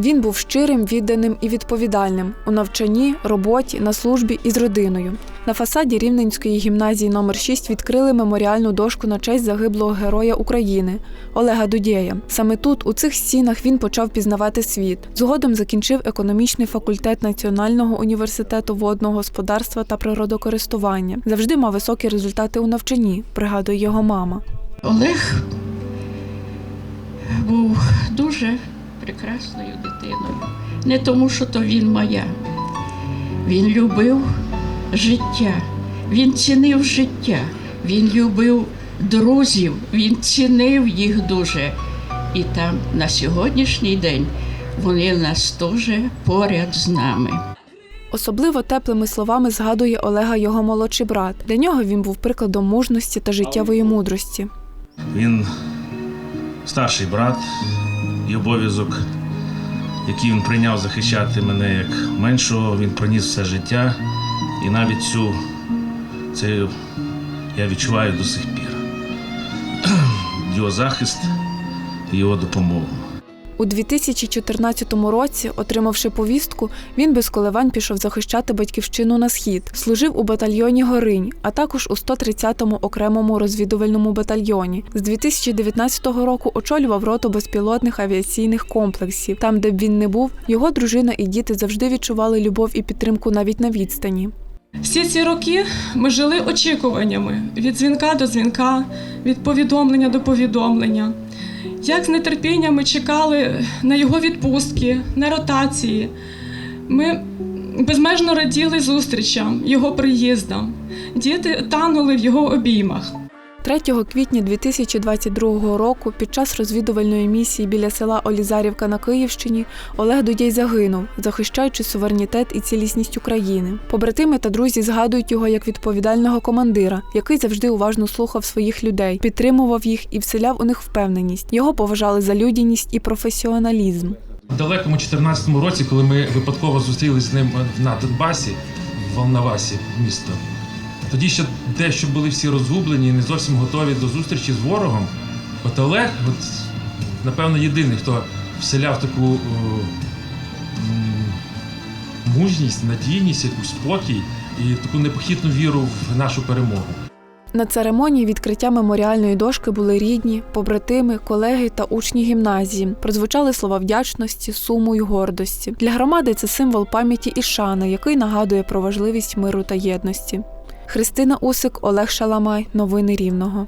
Він був щирим, відданим і відповідальним у навчанні, роботі, на службі і з родиною. На фасаді Рівненської гімназії номер 6 відкрили меморіальну дошку на честь загиблого героя України Олега Дудєя. Саме тут, у цих стінах, він почав пізнавати світ. Згодом закінчив економічний факультет Національного університету водного господарства та природокористування. Завжди мав високі результати у навчанні, пригадує його мама. Олег був дуже прекрасною дитиною. Не тому, що то він моя. Він любив життя, він цінив життя, він любив друзів, він цінив їх дуже. І там на сьогоднішній день вони в нас теж поряд з нами. Особливо теплими словами згадує Олега його молодший брат. Для нього він був прикладом мужності та життєвої мудрості. Він старший брат і обов'язок, який він прийняв захищати мене як меншого, він приніс все життя. І навіть цю це я відчуваю до сих пір. Його захист і його допомогу. У 2014 році, отримавши повістку, він без коливань пішов захищати батьківщину на схід, служив у батальйоні Горинь, а також у 130-му окремому розвідувальному батальйоні. З 2019 року очолював роту безпілотних авіаційних комплексів. Там, де б він не був, його дружина і діти завжди відчували любов і підтримку навіть на відстані. Всі ці роки ми жили очікуваннями від дзвінка до дзвінка, від повідомлення до повідомлення. Як з нетерпінням ми чекали на його відпустки, на ротації. Ми безмежно раділи зустрічам, його приїздам. Діти танули в його обіймах. 3 квітня 2022 року під час розвідувальної місії біля села Олізарівка на Київщині Олег Дудєй загинув, захищаючи суверенітет і цілісність України. Побратими та друзі згадують його як відповідального командира, який завжди уважно слухав своїх людей, підтримував їх і вселяв у них впевненість. Його поважали за людяність і професіоналізм. В далекому 14-му році, коли ми випадково зустрілися з ним на Донбасі, в Волновасі, місто, тоді ще дещо були всі розгублені і не зовсім готові до зустрічі з ворогом. От Олег, от, напевно, єдиний, хто вселяв таку о, мужність, надійність, яку спокій і таку непохитну віру в нашу перемогу. На церемонії відкриття меморіальної дошки були рідні, побратими, колеги та учні гімназії. Прозвучали слова вдячності, суму й гордості. Для громади це символ пам'яті і шани, який нагадує про важливість миру та єдності. Христина Усик, Олег Шаламай. Новини Рівного.